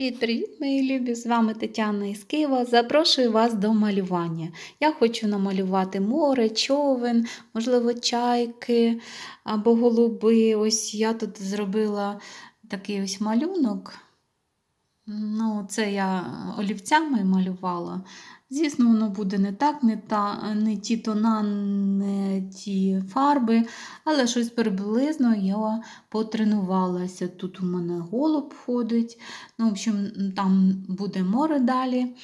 Привіт, мої любі! З вами Тетяна із Києва. Запрошую вас до малювання. Я хочу намалювати море, човен, можливо, чайки або голуби. Ось я тут зробила такий ось малюнок. Ну, це я олівцями малювала. Звісно, воно буде не так, не, та, не ті тона, не ті фарби, але щось приблизно я потренувалася. Тут у мене голуб ходить. Ну, в общем, там буде море далі.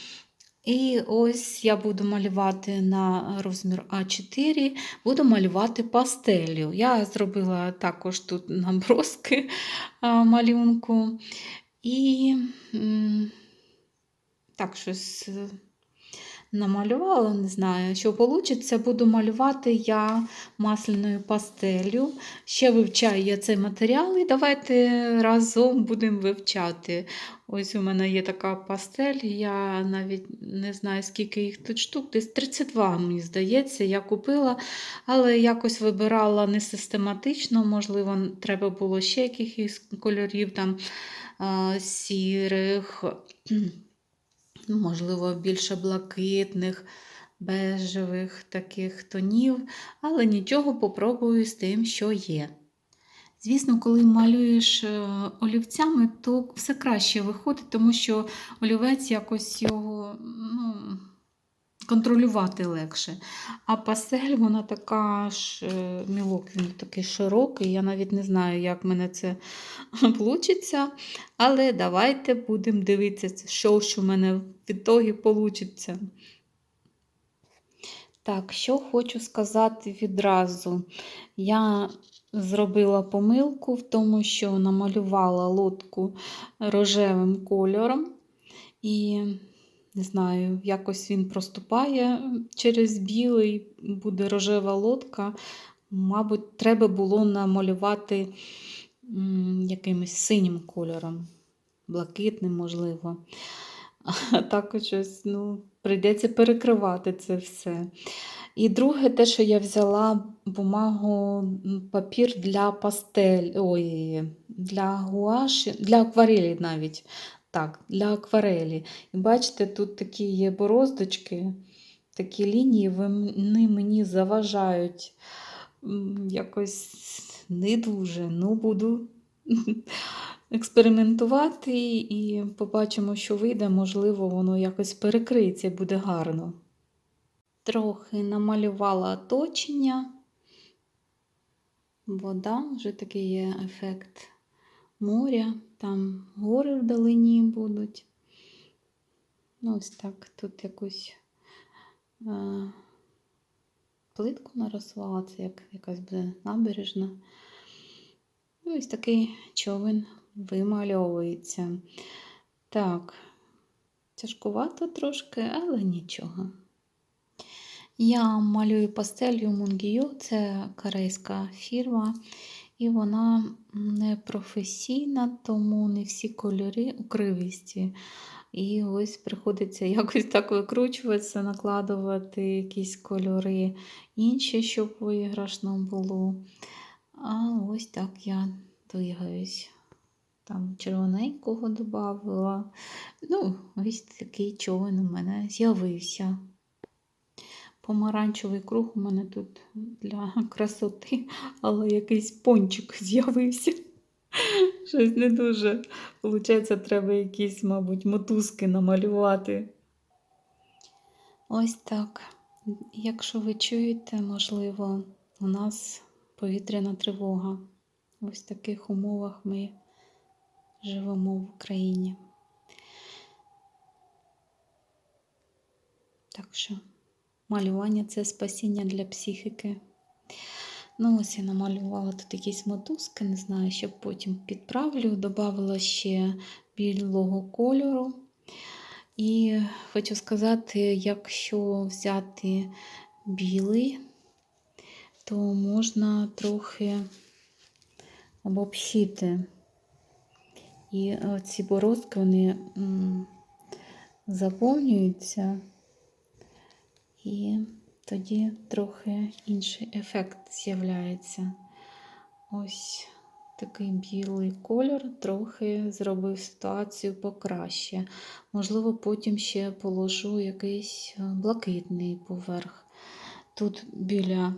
І ось я буду малювати на розмір А4, буду малювати пастелью. Я зробила також тут наброски малюнку. І так, щось е, намалювала, не знаю, що вийде. Буду малювати я масляною пастелью. Ще вивчаю я цей матеріал, і давайте разом будемо вивчати. Ось у мене є така пастель, я навіть не знаю, скільки їх тут штук, десь 32, мені здається, я купила, але якось вибирала не систематично, можливо, треба було ще якихось кольорів там сірих, можливо, більше блакитних, бежевих таких тонів, але нічого попробую з тим, що є. Звісно, коли малюєш е, олівцями, то все краще виходить, тому що олівець якось його ну, контролювати легше. А пасель, вона така ж е, мілок, він такий широкий. Я навіть не знаю, як мене це вийде. Але давайте будемо дивитися, що ж у мене в ітогі вийде. Так, що хочу сказати відразу. Я зробила помилку в тому, що намалювала лодку рожевим кольором. І, не знаю, якось він проступає через білий, буде рожева лодка. Мабуть, треба було намалювати якимось синім кольором, блакитним, можливо. А також ось, ну, прийдеться перекривати це все. І друге, те, що я взяла бумагу, папір для пастель, ой, для гуаші, для акварелі навіть. Так, для акварелі. І бачите, тут такі є бороздочки, такі лінії, вони мені заважають якось не дуже. Ну, буду експериментувати і побачимо, що вийде, можливо, воно якось перекриється буде гарно. Трохи намалювала оточення, вода, вже такий є ефект моря, там гори вдалині будуть. Ну, ось так, тут якусь е, плитку нарисувала, це як якась буде набережна. І ось такий човен вимальовується. Так, тяжкувато трошки, але нічого. Я малюю пастелью Мунгію, це корейська фірма, і вона не професійна, тому не всі кольори укривисті. І ось приходиться якось так викручуватися, накладувати якісь кольори інші, щоб виграшно було. А ось так я двигаюсь. Там червоненького додавала. Ну, ось такий човен у мене з'явився. Помаранчевий круг у мене тут для красоти, але якийсь пончик з'явився. Щось не дуже. Получається, треба якісь, мабуть, мотузки намалювати. Ось так. Якщо ви чуєте, можливо, у нас повітряна тривога. Ось в таких умовах ми живемо в Україні. Так що малювання це спасіння для психіки. Ну, ось я намалювала тут якісь мотузки, не знаю, що потім підправлю. Добавила ще білого кольору. І хочу сказати, якщо взяти білий, то можна трохи обобщити. І ці борозки вони заповнюються, і тоді трохи інший ефект з'являється. Ось такий білий кольор трохи зробив ситуацію покраще. Можливо, потім ще положу якийсь е, блакитний поверх. Тут біля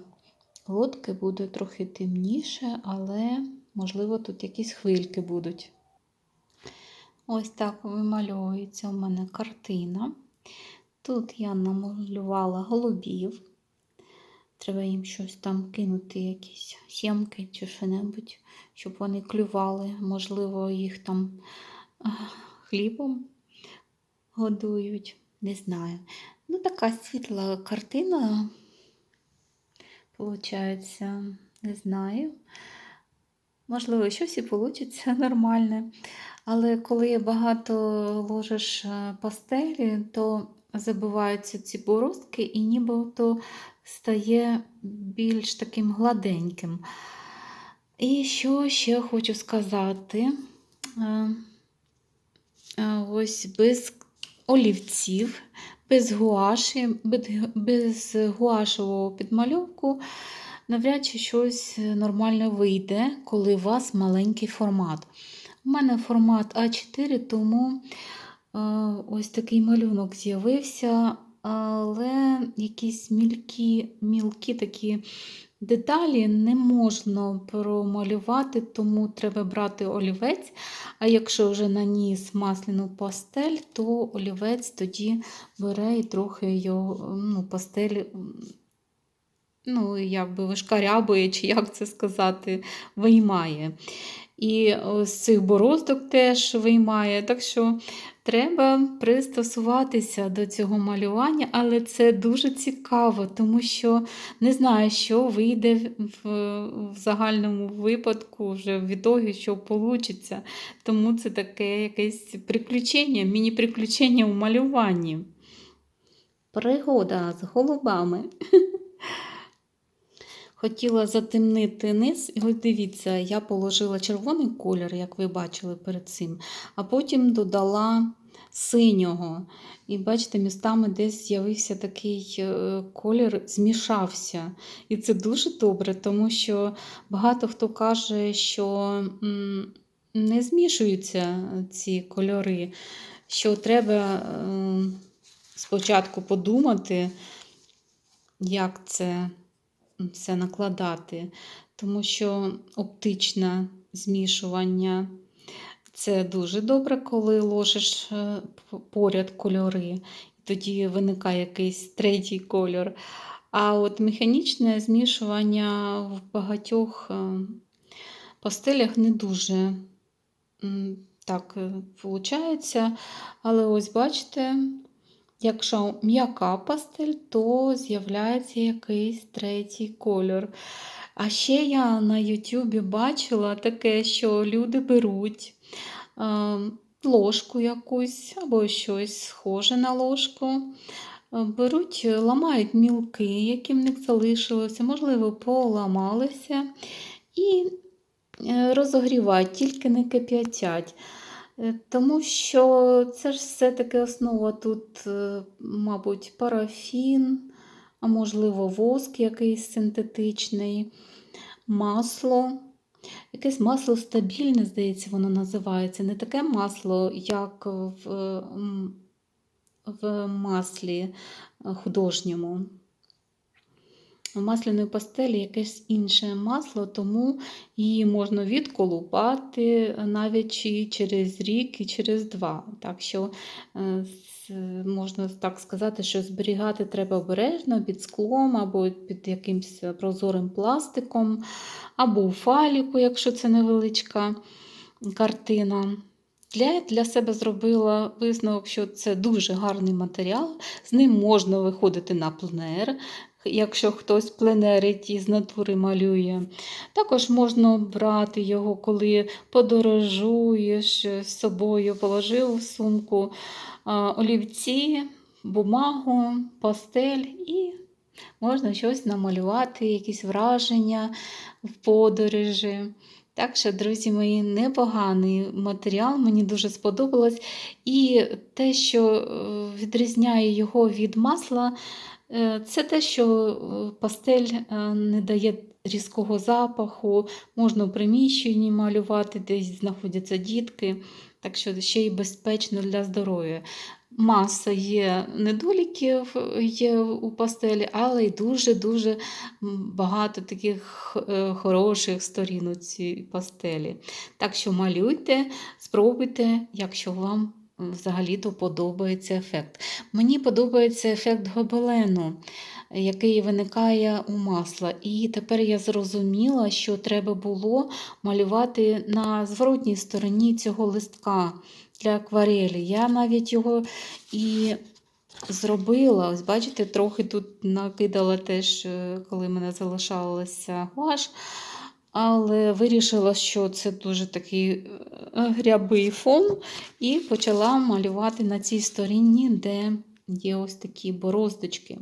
лодки буде трохи темніше, але, можливо, тут якісь хвильки будуть. Ось так вимальовується у мене картина. Тут я намалювала голубів. Треба їм щось там кинути, якісь сімки чи що-небудь, щоб вони клювали. Можливо, їх там хлібом годують. Не знаю. Ну, така світла картина. Получається, не знаю. Можливо, щось і вийде нормальне. Але коли багато ложиш е, пастелі, то забиваються ці бороздки і нібито стає більш таким гладеньким. І що ще хочу сказати? Е, е, Ось без олівців, без гуаші, без- гуашевого підмальовку навряд чи щось нормально вийде, коли у вас маленький формат. У мене формат А4, тому ось такий малюнок з'явився, але якісь мілкі, мілкі такі деталі не можна промалювати, тому треба брати олівець. А якщо вже наніс масляну пастель, то олівець тоді бере і трохи його ну, пастель. Ну, якби вишкарябує, чи як це сказати, виймає. І з цих бороздок теж виймає. Так що треба пристосуватися до цього малювання, але це дуже цікаво, тому що не знаю, що вийде в, в загальному випадку, вже в ітогі, що вийде. Тому це таке якесь приключення, міні-приключення у малюванні. Пригода з голубами. Хотіла затемнити низ, і ось дивіться, я положила червоний колір, як ви бачили перед цим, а потім додала синього. І бачите, містами десь з'явився такий е, колір, змішався. І це дуже добре, тому що багато хто каже, що не змішуються ці кольори, що треба е, спочатку подумати, як це все накладати, тому що оптичне змішування це дуже добре, коли ложиш е, поряд кольори, і тоді виникає якийсь третій кольор. А от механічне змішування в багатьох е, пастелях не дуже так виходить. Але ось бачите, Якщо м'яка пастель, то з'являється якийсь третій кольор. А ще я на Ютубі бачила таке, що люди беруть е, ложку якусь або щось схоже на ложку. е, Беруть, ламають мілки, які в них залишилося, можливо, поламалися, і е, розогрівають, тільки не кип'ятять. Е, Тому що це ж все-таки основа тут, е, мабуть, парафін, а можливо, воск якийсь синтетичний, масло. Якесь масло стабільне, здається, воно називається. Не таке масло, як в, в маслі е, художньому. У масляної пастелі якесь інше масло, тому її можна відколупати навіть і через рік, і через два. Так що е, можна так сказати, що зберігати треба обережно під склом або під якимось прозорим пластиком, або у фаліку, якщо це невеличка картина. Я для себе зробила висновок, що це дуже гарний матеріал, з ним можна виходити на пленер, якщо хтось пленерить і з натури малює. Також можна брати його, коли подорожуєш з собою, положив в сумку олівці, бумагу, пастель і можна щось намалювати, якісь враження в подорожі. Так що, друзі мої, непоганий матеріал, мені дуже сподобалось. І те, що е, відрізняє його від масла, це те, що е, пастель е, не дає різкого запаху, можна в приміщенні малювати, десь знаходяться дітки, так що ще й безпечно для здоров'я. Маса є недоліків є у пастелі, але й дуже-дуже багато таких е, хороших сторін у цій пастелі. Так що малюйте, спробуйте, якщо вам взагалі-то подобається ефект. Мені подобається ефект гобелену, який виникає у масла. І тепер я зрозуміла, що треба було малювати на зворотній стороні цього листка для акварелі. Я навіть його і зробила. Ось бачите, трохи тут накидала теж, е, коли мене залишалася гуаш. Але вирішила, що це дуже такий е, грябий фон, і почала малювати на цій стороні, де є ось такі бороздочки.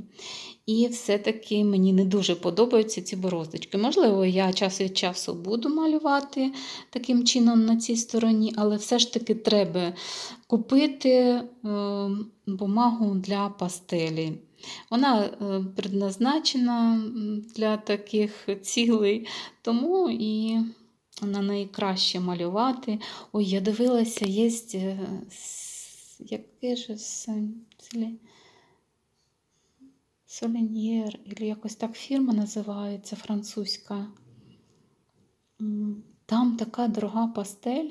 І все-таки мені не дуже подобаються ці бороздочки. Можливо, я час від часу буду малювати таким чином на цій стороні, але все ж таки треба купити е, бумагу для пастелі. Вона е, предназначена для таких цілей, тому і на неї краще малювати. Ой, я дивилася, є е, яке ж Соліньєр, або якось так фірма називається французька. Там така дорога пастель.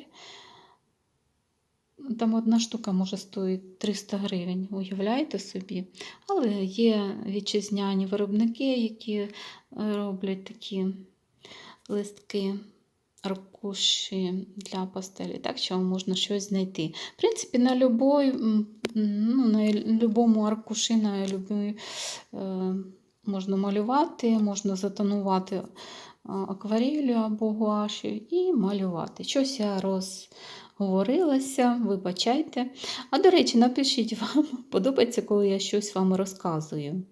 Там одна штука може стоїть 300 гривень, уявляєте собі? Але є вітчизняні виробники, які е, роблять такі листки, аркуші для пастелі, так що можна щось знайти. В принципі, на любой, ну, на любому аркуші, на любой, е, можна малювати, можна затонувати а, акварелью або гуашю і малювати. Щось я розговорилася, вибачайте. А до речі, напишіть вам, подобається, коли я щось вам розказую.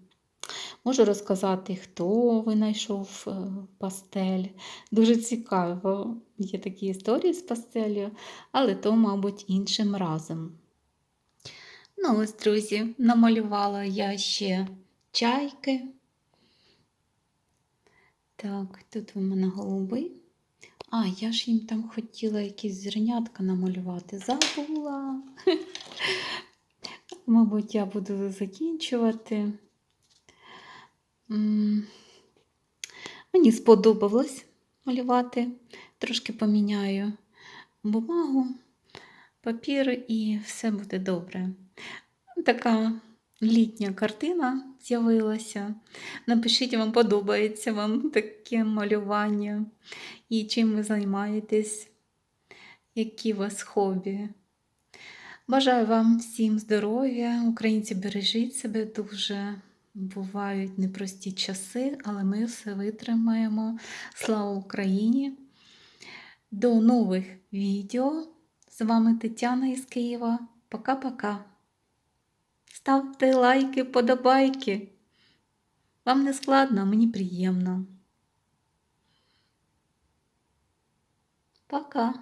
Можу розказати, хто винайшов е, пастель. Дуже цікаво, є такі історії з пастелью, але то, мабуть, іншим разом. Ну, ось, друзі, намалювала я ще чайки. Так, тут у мене голуби. А, я ж їм там хотіла якісь зернятка намалювати. Забула. Мабуть, я буду закінчувати. Мені сподобалось малювати. Трошки поміняю бумагу, папір і все буде добре. Така літня картина з'явилася. Напишіть, вам подобається вам таке малювання і чим ви займаєтесь, які у вас хобі. Бажаю вам всім здоров'я. Українці, бережіть себе дуже. Бувають непрості часи, але ми все витримаємо. Слава Україні! До нових відео. З вами Тетяна із Києва. Пока-пока. Ставте лайки, подобайки. Вам не складно, мені приємно. Пока.